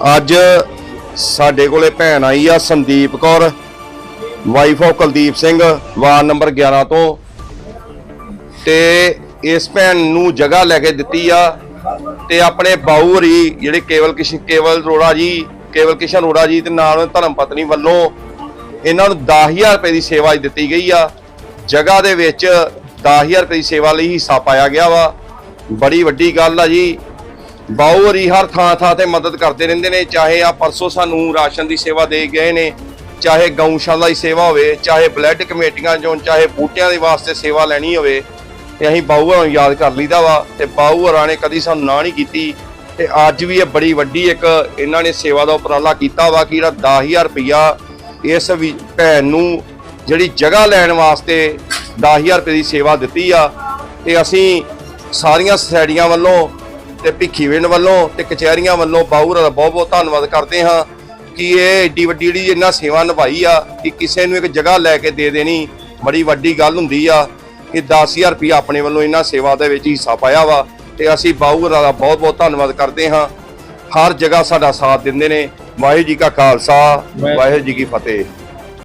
ਅੱਜ ਸਾਡੇ ਕੋਲੇ ਭੈਣ ਆਈ ਆ Sandeep Kaur wife of Kuldeep Singh, ward number 11 ਤੋਂ। ਤੇ ਇਸ ਭੈਣ ਨੂੰ ਜਗ੍ਹਾ ਲੈ ਕੇ ਦਿੱਤੀ ਆ ਤੇ ਆਪਣੇ ਬਾਊ ਹਰੀ, ਜਿਹੜੇ ਕੇਵਲ ਕਿਸ਼ਨ ਕੇਵਲ ਰੋੜਾ ਜੀ, ਕੇਵਲ ਕਿਸ਼ਨ ਰੋੜਾ ਜੀ ਤੇ ਨਾਲ ਧਰਮ ਪਤਨੀ ਵੱਲੋਂ ਇਹਨਾਂ ਨੂੰ 10000 ਰੁਪਏ ਦੀ ਸੇਵਾ ਦਿੱਤੀ ਗਈ ਆ। ਜਗ੍ਹਾ ਦੇ ਵਿੱਚ 10000 ਰੁਪਏ ਦੀ ਸੇਵਾ ਲਈ ਹਿੱਸਾ ਪਾਇਆ ਗਿਆ ਵਾ। ਬੜੀ ਵੱਡੀ ਗੱਲ ਆ ਜੀ। ਬਾਊ ਹਰੀ ਹਰ ਥਾਂ ਥਾਂ ਤੇ ਮਦਦ ਕਰਦੇ ਰਹਿੰਦੇ ਨੇ, ਚਾਹੇ ਆ ਪਰਸੋਂ ਸਾਨੂੰ ਰਾਸ਼ਨ ਦੀ ਸੇਵਾ ਦੇ ਗਏ ਨੇ, ਚਾਹੇ ਗਊਸ਼ਾਲਾ ਦੀ ਸੇਵਾ ਹੋਵੇ, ਚਾਹੇ ਬਲੱਡ ਕਮੇਟੀਆਂ ਚੋਂ, ਚਾਹੇ ਬੂਟਿਆਂ ਦੇ ਵਾਸਤੇ ਸੇਵਾ ਲੈਣੀ ਹੋਵੇ, ਤੇ ਅਸੀਂ ਬਾਊ ਹਰਾਂ ਨੂੰ ਯਾਦ ਕਰ ਲਈਦਾ ਵਾ, ਤੇ ਬਾਊ ਹਰਾਂ ਨੇ ਕਦੀ ਸਾਨੂੰ ਨਾ ਨਹੀਂ ਕੀਤੀ, ਤੇ ਅੱਜ ਵੀ ਇਹ ਬੜੀ ਵੱਡੀ ਇੱਕ ਇਹਨਾਂ ਨੇ ਸੇਵਾ ਦਾ ਉਪਰਾਲਾ ਕੀਤਾ ਵਾ ਕਿ ਜਿਹੜਾ 10000 ਰੁਪਇਆ ਇਸ ਵੀ ਭੈਣ ਨੂੰ ਜਿਹੜੀ ਜਗ੍ਹਾ ਲੈਣ ਵਾਸਤੇ 10000 ਰੁਪਏ ਦੀ ਸੇਵਾ ਦਿੱਤੀ ਆ, ਤੇ ਅਸੀਂ ਸਾਰੀਆਂ ਸੋਸਾਇਟੀਆਂ ਵੱਲੋਂ ਤੇ ਭਿੱਖੀਵਿੰਡ ਵੱਲੋਂ ਤੇ ਕਚਹਿਰੀਆਂ ਵੱਲੋਂ ਬਾਊਰਾ ਦਾ ਬਹੁਤ ਬਹੁਤ ਧੰਨਵਾਦ ਕਰਦੇ ਹਾਂ ਕਿ ਇਹ ਏਡੀ ਵੱਡੀ ਜਿਹੜੀ ਇਹਨਾਂ ਸੇਵਾ ਨਿਭਾਈ ਆ ਕਿ ਕਿਸੇ ਨੂੰ ਇੱਕ ਜਗ੍ਹਾ ਲੈ ਕੇ ਦੇ ਦੇਣੀ ਬੜੀ ਵੱਡੀ ਗੱਲ ਹੁੰਦੀ ਆ ਕਿ 10000 ਰੁਪਏ ਆਪਣੇ ਵੱਲੋਂ ਇਹਨਾਂ ਸੇਵਾ ਦੇ ਵਿੱਚ ਹਿੱਸਾ ਪਾਇਆ ਵਾ ਤੇ ਅਸੀਂ ਬਾਊਰਾ ਦਾ ਬਹੁਤ ਬਹੁਤ ਧੰਨਵਾਦ ਕਰਦੇ ਹਾਂ। ਹਰ ਜਗ੍ਹਾ ਸਾਡਾ ਸਾਥ ਦਿੰਦੇ ਨੇ। ਵਾਹਿਗੁਰੂ ਜੀ ਕਾ ਖਾਲਸਾ ਵਾਹਿਗੁਰੂ ਜੀ ਕੀ ਫਤਿਹ।